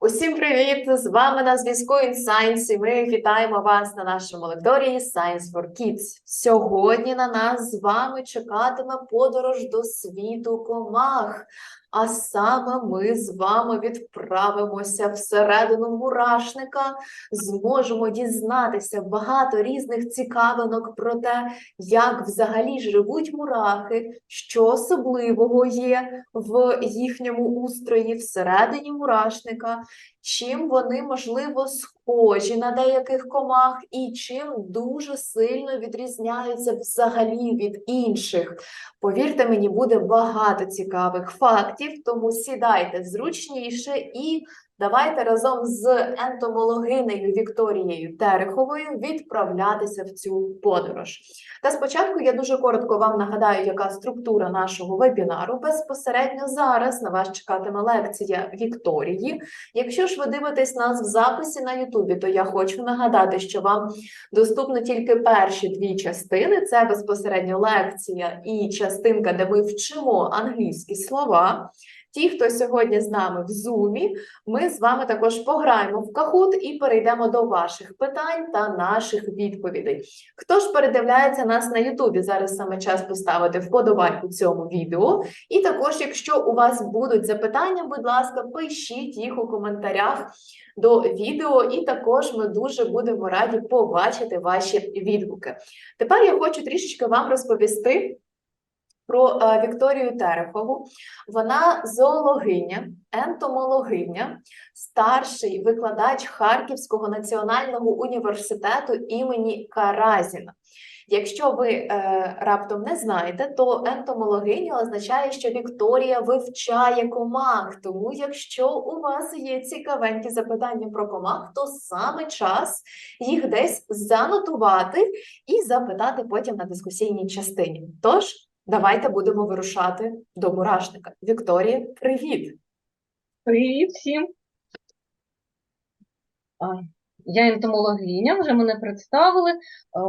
Усім привіт! З вами на зв'язку InScience і ми вітаємо вас на нашому лекторії Science for Kids. Сьогодні на нас з вами чекатиме подорож до світу комах. А саме ми з вами відправимося всередину мурашника, зможемо дізнатися багато різних цікавинок про те, як взагалі живуть мурахи, що особливого є в їхньому устрої всередині мурашника, чим вони, можливо, схожі на деяких комах, і чим дуже сильно відрізняються взагалі від інших. Повірте мені, буде багато цікавих фактів, тому сідайте зручніше і давайте разом з ентомологинею Вікторією Тереховою відправлятися в цю подорож. Та спочатку я дуже коротко вам нагадаю, яка структура нашого вебінару. Безпосередньо зараз на вас чекатиме лекція Вікторії. Якщо ж ви дивитесь нас в записі на Ютубі, то я хочу нагадати, що вам доступно тільки перші дві частини: це безпосередньо лекція і частинка, де ми вчимо англійські слова. Ті, хто сьогодні з нами в зумі, ми з вами також пограємо в кахут і перейдемо до ваших питань та наших відповідей. Хто ж передивляється нас на Ютубі? Зараз саме час поставити вподобайку цьому відео. І також, якщо у вас будуть запитання, будь ласка, пишіть їх у коментарях до відео, і також ми дуже будемо раді побачити ваші відгуки. Тепер я хочу трішечки вам розповісти. Про е, Вікторію Терехову. Вона зоологиня, ентомологиня, старший викладач Харківського національного університету імені Каразіна. Якщо ви е, раптом не знаєте, то ентомологиня означає, що Вікторія вивчає комах. Тому, якщо у вас є цікавенькі запитання про комах, то саме час їх десь занотувати і запитати потім на дискусійній частині. Тож, давайте будемо вирушати до мурашника. Вікторія, привіт! Привіт всім. Я ентомологиня, вже мене представили.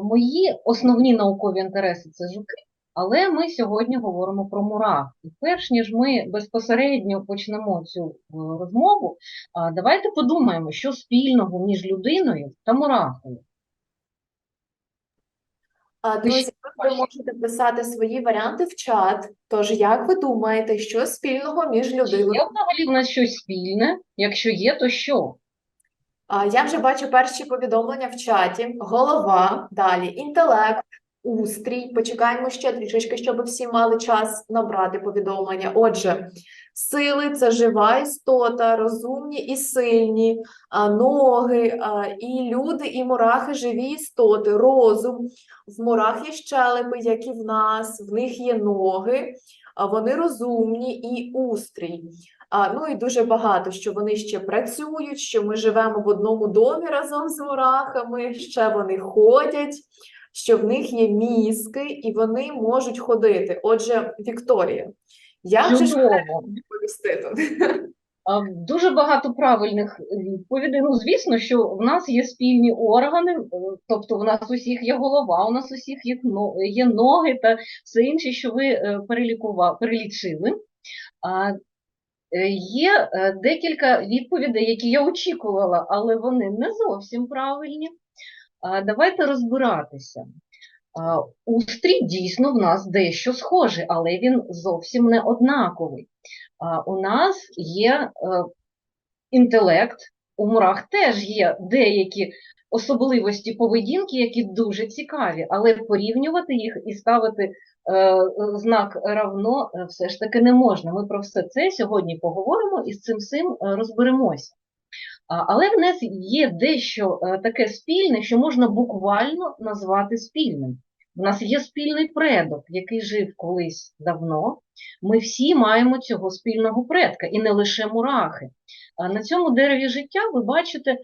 Мої основні наукові інтереси це жуки, але ми сьогодні говоримо про мурах. І перш ніж ми безпосередньо почнемо цю е, розмову, давайте подумаємо, що спільного між людиною та мурахою. Друзі, ви можете писати свої варіанти в чат. Тож, як ви думаєте, що спільного між людиною? є взагалі в нас щось спільне? Якщо є, то що? А, Я вже бачу перші повідомлення в чаті. Голова, далі інтелект, устрій. Почекаємо ще трішечки, щоб всі мали час набрати повідомлення. Отже, сили це жива істота, розумні і сильні, ноги, і люди, і мурахи живі істоти, розум. В мурах є щелепи, як і в нас, в них є ноги, вони розумні і устрій. Ну і дуже багато, що вони ще працюють, що ми живемо в одному домі разом з мурахами, ще вони ходять, що в них є мізки і вони можуть ходити. Отже, Вікторія, як же ж відповісти тут? Дуже багато правильних відповідей. Ну, звісно, що в нас є спільні органи, е, тобто в нас усіх є голова, у нас усіх є, ноги та все інше, що ви е, перелічили. Е, Є декілька відповідей, які я очікувала, але вони не зовсім правильні. Давайте розбиратися. Устрій дійсно в нас дещо схожий, але він зовсім не однаковий. У нас є е, інтелект, у мурах теж є деякі особливості поведінки, які дуже цікаві, але порівнювати їх і ставити е, знак равно все ж таки не можна. Ми про все це сьогодні поговоримо і з цим всім е, розберемося. Але в нас є дещо таке спільне, що можна буквально назвати спільним. У нас є спільний предок, який жив колись давно. Ми всі маємо цього спільного предка, і не лише мурахи. А на цьому дереві життя ви бачите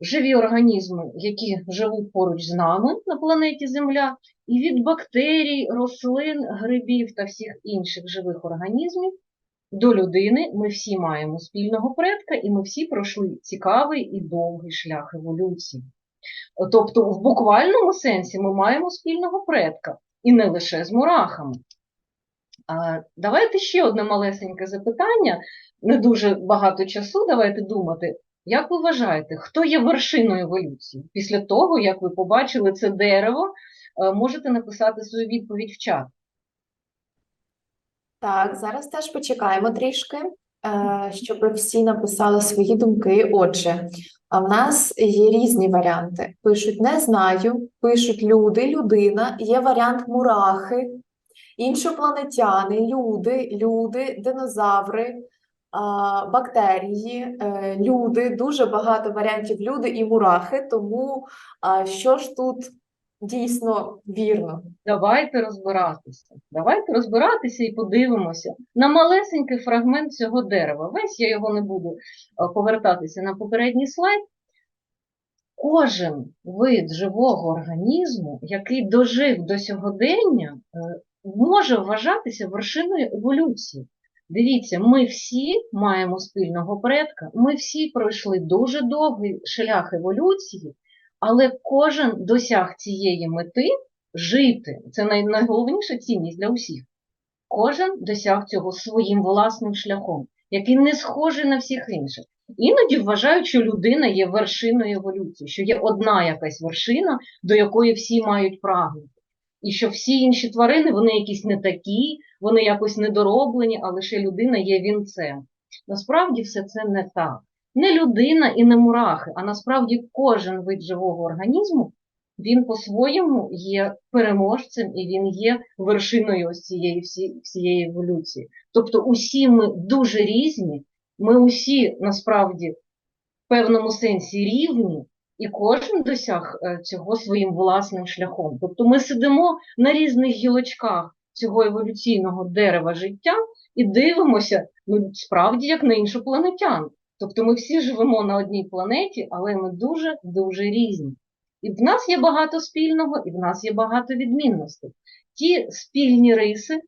живі організми, які живуть поруч з нами на планеті Земля, і від бактерій, рослин, грибів та всіх інших живих організмів до людини ми всі маємо спільного предка, і ми всі пройшли цікавий і довгий шлях еволюції. Тобто, в буквальному сенсі ми маємо спільного предка, і не лише з мурахами. Давайте ще одне малесеньке запитання. Не дуже багато часу. Давайте думати. Як ви вважаєте, хто є вершиною еволюції? Після того, як ви побачили це дерево, е, можете написати свою відповідь в чат. Так, зараз теж почекаємо трішки, щоб всі написали свої думки. Отже, а в нас є різні варіанти. Пишуть не знаю, пишуть люди, людина, є варіант мурахи, іншопланетяни, люди, люди, динозаври, бактерії, е, люди, дуже багато варіантів люди і мурахи. Тому що ж тут дійсно вірно? Давайте розбиратися. Давайте розбиратися і подивимося на малесенький фрагмент цього дерева. Весь я його не буду е, повертатися на попередній слайд. Кожен вид живого організму, який дожив до сьогодення, е, може вважатися вершиною еволюції. Дивіться, ми всі маємо спільного предка, ми всі пройшли дуже довгий шлях еволюції, але кожен досяг цієї мети жити. Це найголовніша цінність для усіх. Кожен досяг цього своїм власним шляхом, який не схожий на всіх інших. Іноді вважають, що людина є вершиною еволюції, що є одна якась вершина, до якої всі мають прагнути. І що всі інші тварини, вони якісь не такі, вони якось недороблені, а лише людина є вінцем. Насправді все це не так. Не людина і не мурахи, а насправді кожен вид живого організму, він по-своєму є переможцем і він є вершиною ось цієї всі- всієї еволюції. Тобто усі ми дуже різні, ми усі насправді в певному сенсі рівні, і кожен досяг е, цього своїм власним шляхом. Тобто ми сидимо на різних гілочках цього еволюційного дерева життя і дивимося, ну справді як на іншопланетян. Тобто ми всі живемо на одній планеті, але ми дуже-дуже різні. І в нас є багато спільного, і в нас є багато відмінностей. Ті спільні риси е,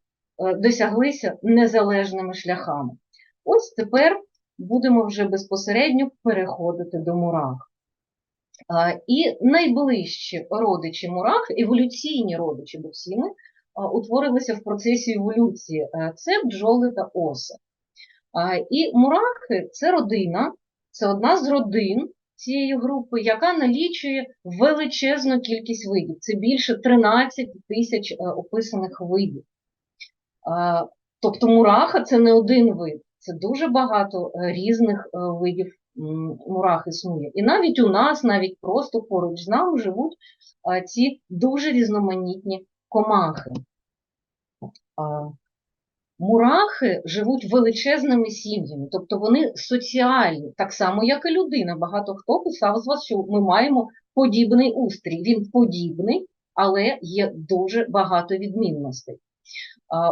досяглися незалежними шляхами. Ось тепер будемо вже безпосередньо переходити до мурах. І найближчі родичі мурах, еволюційні родичі, бо всі утворилися в процесі еволюції. Е, Це бджоли та оси. І мурахи це родина, це одна з родин цієї групи, яка налічує величезну кількість видів. Це більше 13 тисяч е, описаних видів. Тобто мураха це не один вид, це дуже багато е, різних е, видів мурах існує. І навіть у нас, навіть просто поруч з нами живуть ці дуже різноманітні комахи. Мурахи живуть величезними сім'ями, тобто вони соціальні, так само, як і людина. Багато хто писав з вас, що ми маємо подібний устрій. Він подібний, але є дуже багато відмінностей.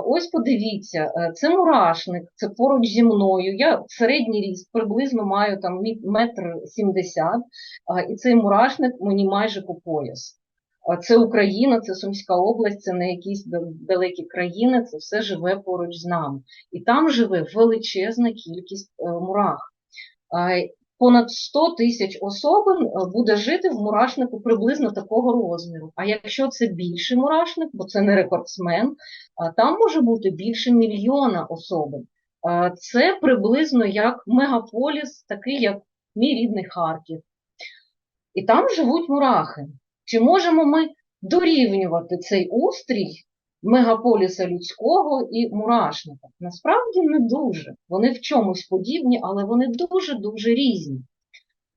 Ось подивіться, е, це мурашник, це поруч зі мною. Я середній ріст приблизно маю там метр сімдесят, і цей мурашник мені майже по пояс. Це Україна, це Сумська область, це не якісь далекі країни, це все живе поруч з нами. І там живе величезна кількість е, мурах. Понад 100 тисяч особин е, буде жити в мурашнику приблизно такого розміру. А якщо це більший мурашник, бо це не рекордсмен, там може бути більше мільйона особин. Це приблизно як мегаполіс, такий як мій рідний Харків. І там живуть мурахи. Чи можемо ми дорівнювати цей устрій мегаполіса людського і мурашника? Насправді не дуже. Вони в чомусь подібні, але вони дуже-дуже різні.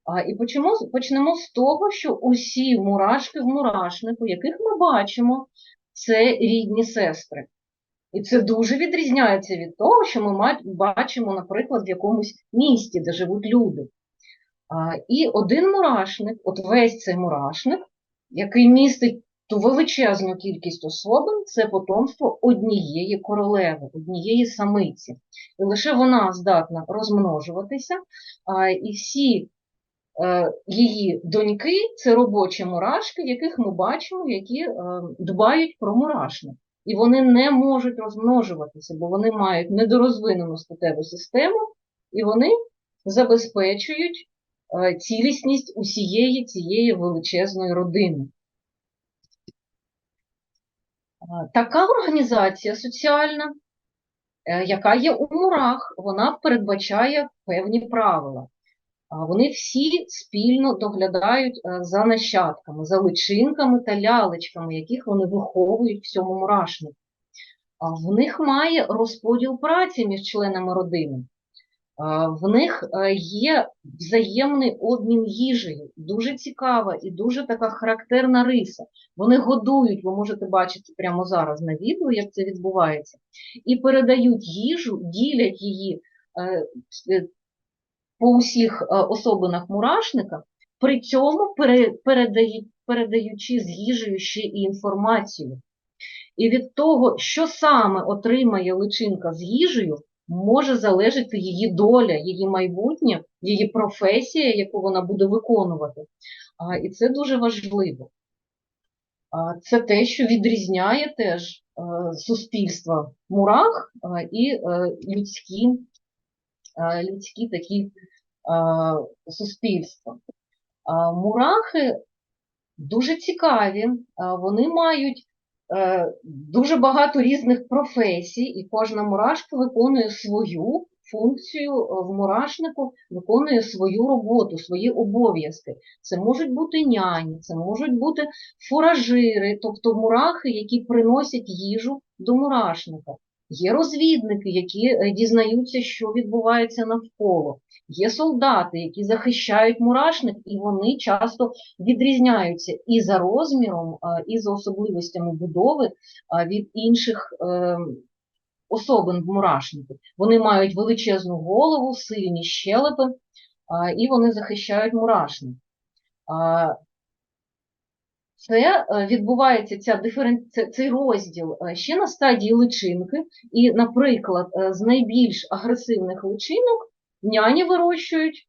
А, і почнемо, почнемо з того, що усі мурашки в мурашнику, яких ми бачимо, це рідні сестри. І це дуже відрізняється від того, що ми бачимо, наприклад, в якомусь місті, де живуть люди. А, І один мурашник, от весь цей мурашник, який містить ту величезну кількість особин, це потомство однієї королеви, однієї самиці. І лише вона здатна розмножуватися, і всі е, її доньки це робочі мурашки, яких ми бачимо, які е, дбають про мурашник. І вони не можуть розмножуватися, бо вони мають недорозвинену статеву систему, і вони забезпечують цілісність усієї цієї величезної родини. Така організація соціальна е, яка є у мурах, вона передбачає певні правила. Вони всі спільно доглядають е, за нащадками, за личинками та лялечками, яких вони виховують в цьому мурашнику. В них має розподіл праці між членами родини. В них е, є взаємний обмін їжею, дуже цікава і дуже така характерна риса. Вони годують, ви можете бачити прямо зараз на відео, як це відбувається, і передають їжу, ділять її е, е, по усіх особинах мурашника, при цьому передаючи з їжею ще і інформацію. І від того, що саме отримає личинка з їжею, може залежати її доля, її майбутнє, її професія, яку вона буде виконувати. А, І це дуже важливо. А, Це те, що відрізняє теж е, суспільство мурах е, і е, людські, людські такі суспільства. Мурахи дуже цікаві, вони мають дуже багато різних професій, і кожна мурашка виконує свою функцію е, в мурашнику, виконує свою роботу, свої обов'язки. Це можуть бути няні, це можуть бути фуражири, тобто мурахи, які приносять їжу до мурашника. Є розвідники, які е, дізнаються, що відбувається навколо. Є солдати, які захищають мурашник, і вони часто відрізняються і за розміром, і за особливостями будови від інших е, особин в мурашнику. Вони мають величезну голову, сильні щелепи, і вони захищають мурашник. Це е, відбувається ця диферен... цей розділ е, ще на стадії личинки, і, наприклад, е, з найбільш агресивних личинок няні вирощують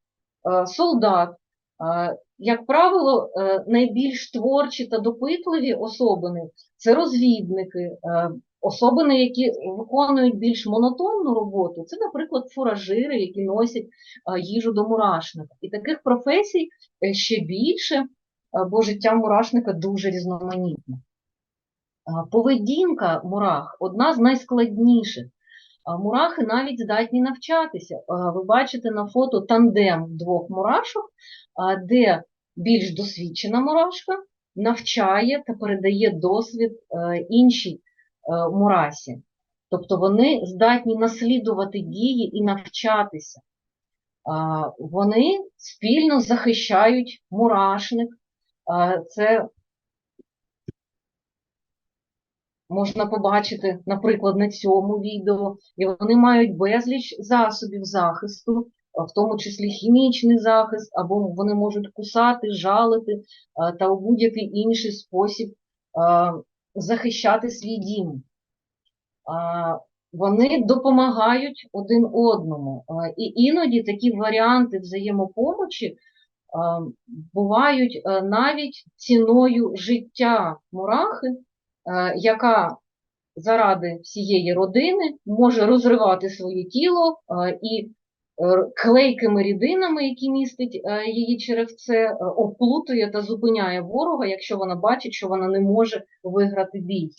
е, солдат. Е, Як правило, е, найбільш творчі та допитливі особини це розвідники, особини, які виконують більш монотонну роботу, це, наприклад, фуражири, які носять їжу до мурашника. І таких професій ще більше, бо життя мурашника дуже різноманітне. Поведінка мурах одна з найскладніших. Мурахи навіть здатні навчатися. Ви бачите на фото тандем двох мурашок, де більш досвідчена мурашка навчає та передає досвід е, іншій е, мурасі. Тобто вони здатні наслідувати дії і навчатися. Вони спільно захищають мурашник. Це можна побачити, наприклад, на цьому відео, і вони мають безліч засобів захисту, в тому числі хімічний захист, або вони можуть кусати, жалити та у будь-який інший спосіб захищати свій дім. Вони допомагають один одному. І іноді такі варіанти взаємопомочі бувають навіть ціною життя мурахи, е, яка заради всієї родини може розривати своє тіло е, і е, клейкими рідинами, які містить е, її черевце, е, оплутує та зупиняє ворога, якщо вона бачить, що вона не може виграти бій.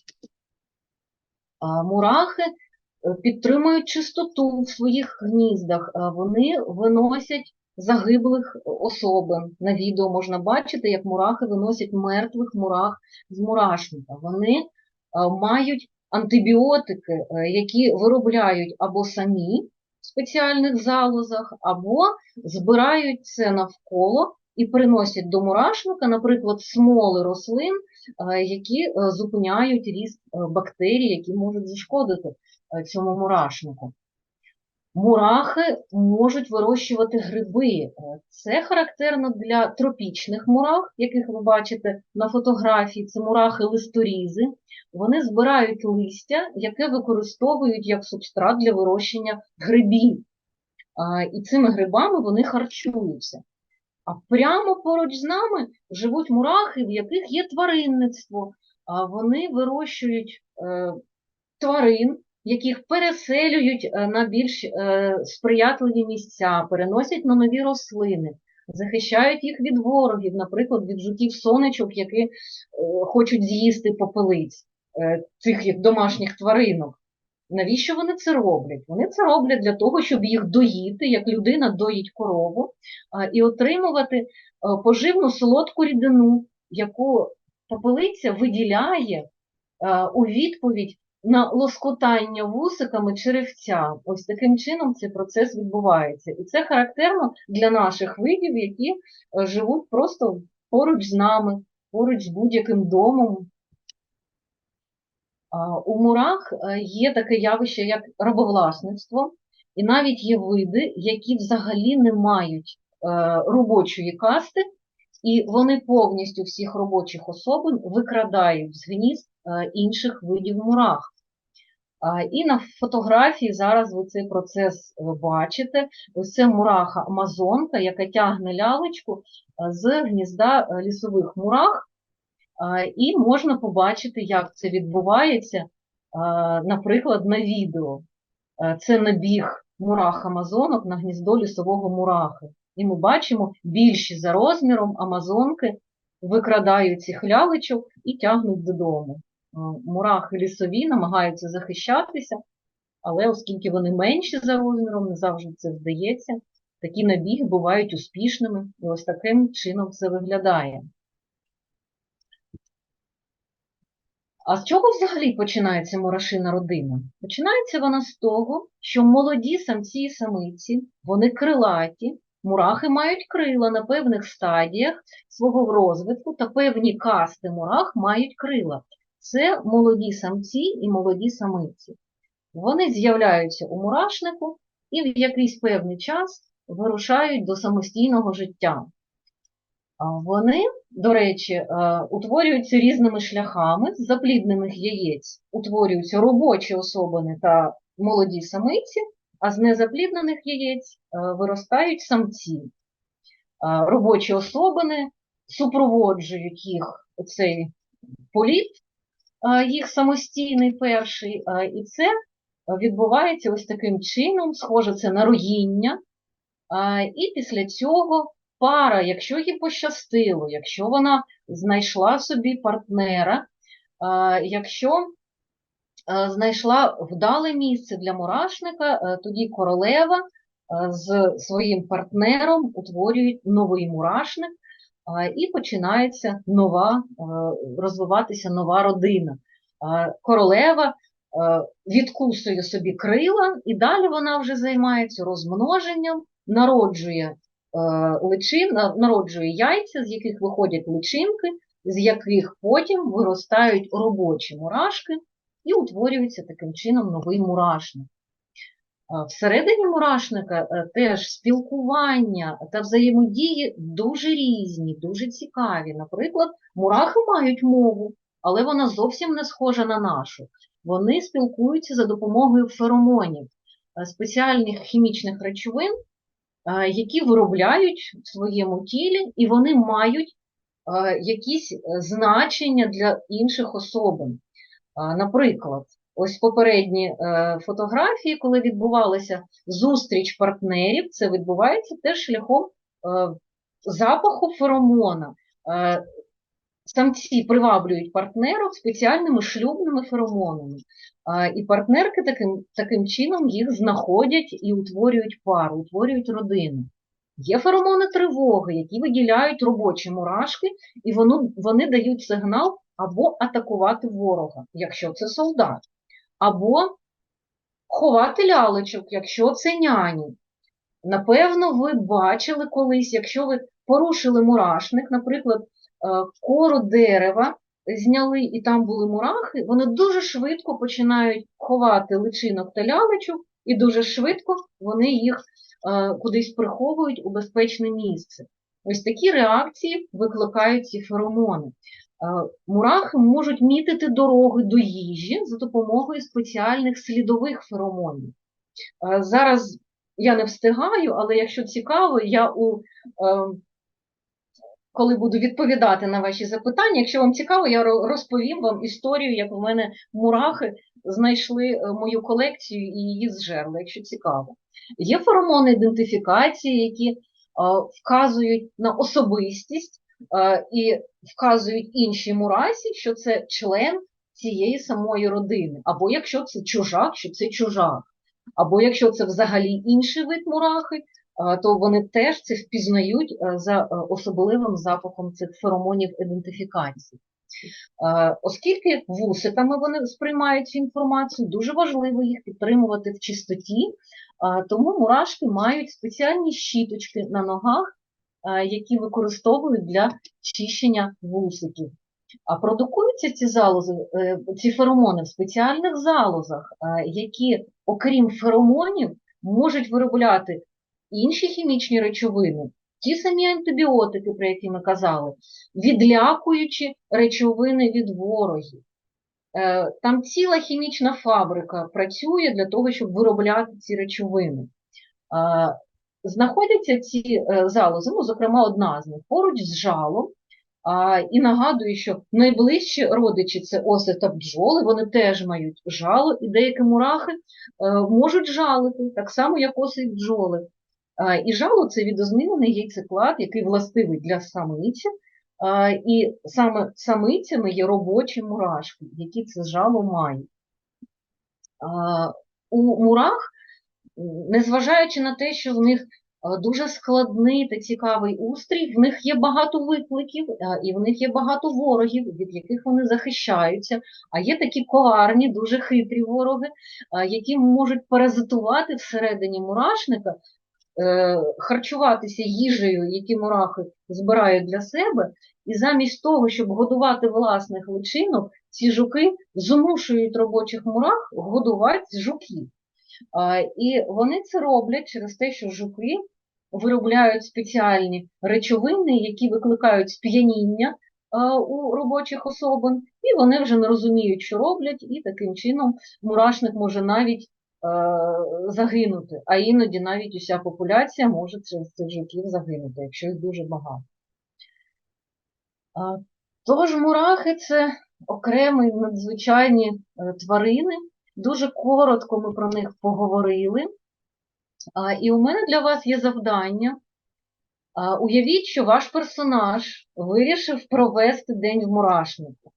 Мурахи е, підтримують чистоту в своїх гніздах, вони виносять загиблих особин. На відео можна бачити, як мурахи виносять мертвих мурах з мурашника. Вони е, мають антибіотики, е, які виробляють або самі в спеціальних залозах, або збирають це навколо і приносять до мурашника, наприклад, смоли рослин, е, які зупиняють ріст бактерій, які можуть зашкодити цьому мурашнику. Мурахи можуть вирощувати гриби. Е, Це характерно для тропічних мурах, яких ви бачите на фотографії. Це мурахи листорізи. Вони збирають листя, яке використовують як субстрат для вирощення грибів. І цими грибами вони харчуються. А прямо поруч з нами живуть мурахи, в яких є тваринництво. Вони вирощують е, тварин, яких переселюють е, на більш е, сприятливі місця, переносять на нові рослини, захищають їх від ворогів, наприклад, від жуків-сонечок, які е, хочуть з'їсти попелиць цих домашніх тваринок. Навіщо вони це роблять? Вони це роблять для того, щоб їх доїти, як людина доїть корову, і отримувати поживну солодку рідину, яку попелиця виділяє у відповідь на лоскотання вусиками черевця. Ось таким чином цей процес відбувається. І це характерно для наших видів, які е, живуть просто поруч з нами, поруч з будь-яким домом. У мурах е, є таке явище, як рабовласництво, і навіть є види, які взагалі не мають е, робочої касти, і вони повністю всіх робочих особин викрадають з гнізд інших видів мурах. І на фотографії зараз ви цей процес е, бачите. Ось це мураха Амазонка, яка тягне лялечку е, з гнізда е, лісових мурах. І можна побачити, як це відбувається, наприклад, на відео. Це набіг мурах Амазонок на гніздо лісового мурахи. І ми бачимо, більші за розміром Амазонки викрадають цих лялечок і тягнуть додому. Е, Мурахи лісові намагаються захищатися, але оскільки вони менші за розміром, не завжди це вдається, такі набіги бувають успішними, і ось таким чином це виглядає. А з чого взагалі починається мурашина родина? Починається вона з того, що молоді самці і самиці, вони крилаті, мурахи мають крила на певних стадіях свого розвитку, та певні касти мурах мають крила. Це молоді самці і молоді самиці. Вони з'являються у мурашнику і в якийсь певний час вирушають до самостійного життя. Вони, до речі, е, утворюються різними шляхами. З запліднених яєць утворюються робочі особини та молоді самиці, а з незапліднених яєць е, виростають самці. Робочі особини супроводжують їх цей політ, е, їх самостійний перший, і це відбувається ось таким чином, схоже це на роїння. А, І після цього пара, якщо їй пощастило, якщо вона знайшла собі партнера, якщо знайшла вдале місце для мурашника, тоді королева з своїм партнером утворюють новий мурашник, і починається нова, розвиватися нова родина. Королева е, відкусує собі крила, і далі вона вже займається розмноженням, народжує е, личин, народжує яйця, з яких виходять личинки, з яких потім виростають робочі мурашки і утворюється таким чином новий мурашник. А Всередині мурашника е, теж спілкування та взаємодії дуже різні, дуже цікаві. Наприклад, мурахи мають мову, але вона зовсім не схожа на нашу. Вони спілкуються за допомогою феромонів, е, спеціальних хімічних речовин, е, які виробляють в своєму тілі, і вони мають е, якісь е, значення для інших особин. Наприклад, ось попередні е, фотографії, коли відбувалася зустріч партнерів, це відбувається теж шляхом е, запаху феромона. Е, Самці приваблюють партнерок спеціальними шлюбними феромонами. І партнерки таким, таким чином їх знаходять і утворюють пару, утворюють родину. Є феромони тривоги, які виділяють робочі мурашки, і воно, вони дають сигнал або атакувати ворога, якщо це солдат, або ховати лялечок, якщо це няні. Напевно, ви бачили колись, якщо ви порушили мурашник, наприклад, е, кору дерева зняли і там були мурахи, вони дуже швидко починають ховати личинок та лялечок, і дуже швидко вони їх е, кудись приховують у безпечне місце. Ось такі реакції викликають ці феромони. Е, Мурахи можуть мітити дороги до їжі за допомогою спеціальних слідових феромонів. Е, Зараз я не встигаю, але якщо цікаво, я у, е, коли буду відповідати на ваші запитання, якщо вам цікаво, я розповім вам історію, як в мене мурахи знайшли мою колекцію і її зжерли, якщо цікаво. Є феромони ідентифікації, які вказують на особистість і вказують іншій мурасі, що це член цієї самої родини. Або якщо це чужак, що це чужак. Або якщо це взагалі інший вид мурахи, то вони теж це впізнають е, за е, особливим запахом цих феромонів ідентифікації. Е, Оскільки вусиками вони сприймають цю інформацію, дуже важливо їх підтримувати в чистоті, е, тому мурашки мають спеціальні щіточки на ногах, е, які використовують для чищення вусиків. А продукуються ці залози, е, ці феромони в спеціальних залозах, е, які, окрім феромонів, можуть виробляти інші хімічні речовини, ті самі антибіотики, про які ми казали, відлякуючи речовини від ворогів. Е, Там ціла хімічна фабрика працює для того, щоб виробляти ці речовини. Знаходяться ці е, залози, ну, зокрема, одна з них поруч з жалом. А, і нагадую, що найближчі родичі це оси та бджоли, вони теж мають жало, і деякі мурахи е, можуть жалити, так само, як оси і бджоли. А, і жало це відозмінений яйцеклад, який властивий для самиці. А, і саме самицями є робочі мурашки, які це жало мають. А, у мурах, незважаючи на те, що в них дуже складний та цікавий устрій, в них є багато викликів, і в них є багато ворогів, від яких вони захищаються. А є такі коварні, дуже хитрі вороги, які можуть паразитувати всередині мурашника, е, харчуватися їжею, які мурахи збирають для себе, і замість того, щоб годувати власних личинок, ці жуки змушують робочих мурах годувати жуків. І вони це роблять через те, що жуки виробляють спеціальні речовини, які викликають сп'яніння у робочих особин, і вони вже не розуміють, що роблять, і таким чином мурашник може навіть загинути, а іноді навіть уся популяція може через цих жуків загинути, якщо їх дуже багато. Тож мурахи це окремі надзвичайні е, тварини. Дуже коротко ми про них поговорили. І у мене для вас є завдання. Уявіть, що ваш персонаж вирішив провести день в мурашнику.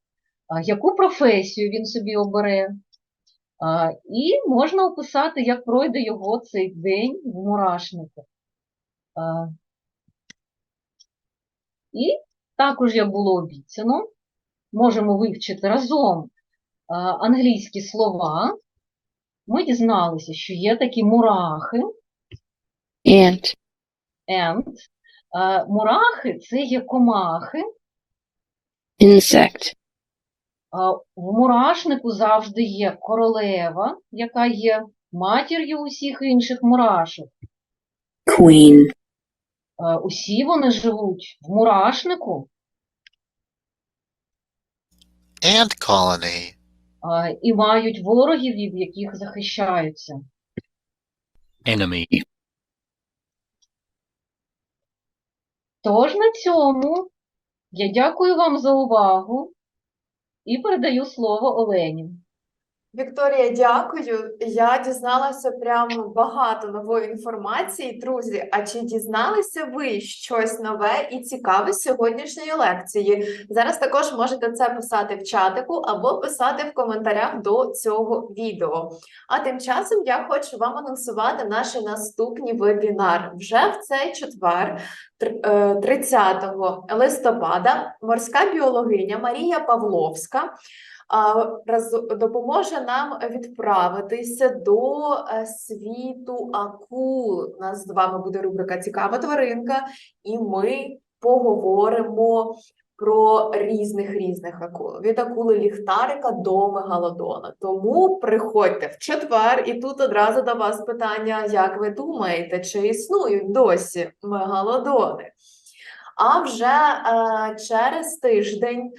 Яку професію він собі обере? І можна описати, як пройде його цей день в мурашнику. І також, як було обіцяно, можемо вивчити разом англійські слова. Ми дізналися, що є такі мурахи, Ant. and. Мурахи це є комахи. Insect. В мурашнику завжди є королева, яка є матір'ю усіх інших мурашок. Queen. Усі вони живуть в мурашнику Ant colony. І мають ворогів, від яких захищаються. Enemy. Тож на цьому я дякую вам за увагу і передаю слово Олені. Вікторія, дякую. Я дізналася прямо багато нової інформації. Друзі, а чи дізналися ви щось нове і цікаве з сьогоднішньої лекції? Зараз також можете це писати в чатику або писати в коментарях до цього відео. А тим часом я хочу вам анонсувати наші наступні вебінари. Вже в цей четвер, е, 30 листопада, морська біологиня Марія Павловська допоможе нам відправитися до е, світу акул. У нас з вами буде рубрика Цікава тваринка, і ми поговоримо про різних різних акул. Від акули ліхтарика до мегалодона. Тому приходьте в четвер, і тут одразу до вас питання: як ви думаєте, чи існують досі мегалодони? А вже е, через тиждень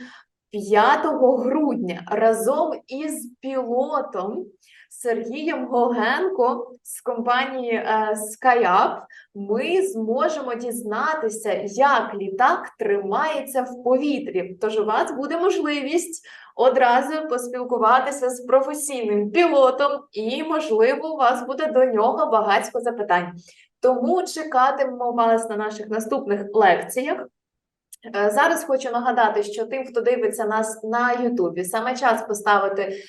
5 грудня разом із пілотом Сергієм Гогенко з компанії е, SkyUp ми зможемо дізнатися, як літак тримається в повітрі. Тож у вас буде можливість одразу поспілкуватися з професійним пілотом, і, можливо, у вас буде до нього багатько запитань. Тому чекатимемо вас на наших наступних лекціях. Е, Зараз хочу нагадати, що тим, хто дивиться нас на Ютубі, саме час поставити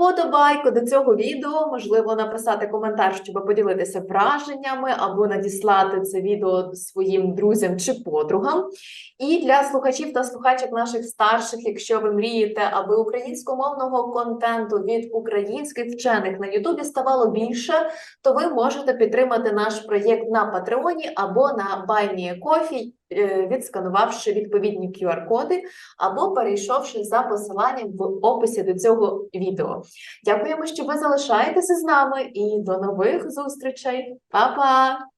вподобайку до цього відео, можливо, написати коментар, щоб поділитися враженнями, або надіслати це відео своїм друзям чи подругам. І для слухачів та слухачок наших старших, якщо ви мрієте, аби українськомовного контенту від українських вчених на Ютубі ставало більше, то ви можете підтримати наш проєкт на Патреоні або на BuyMeACoffee, е, відсканувавши відповідні QR-коди, або перейшовши за посиланням в описі до цього відео. Дякуємо, що ви залишаєтеся з нами, і до нових зустрічей. Па-па!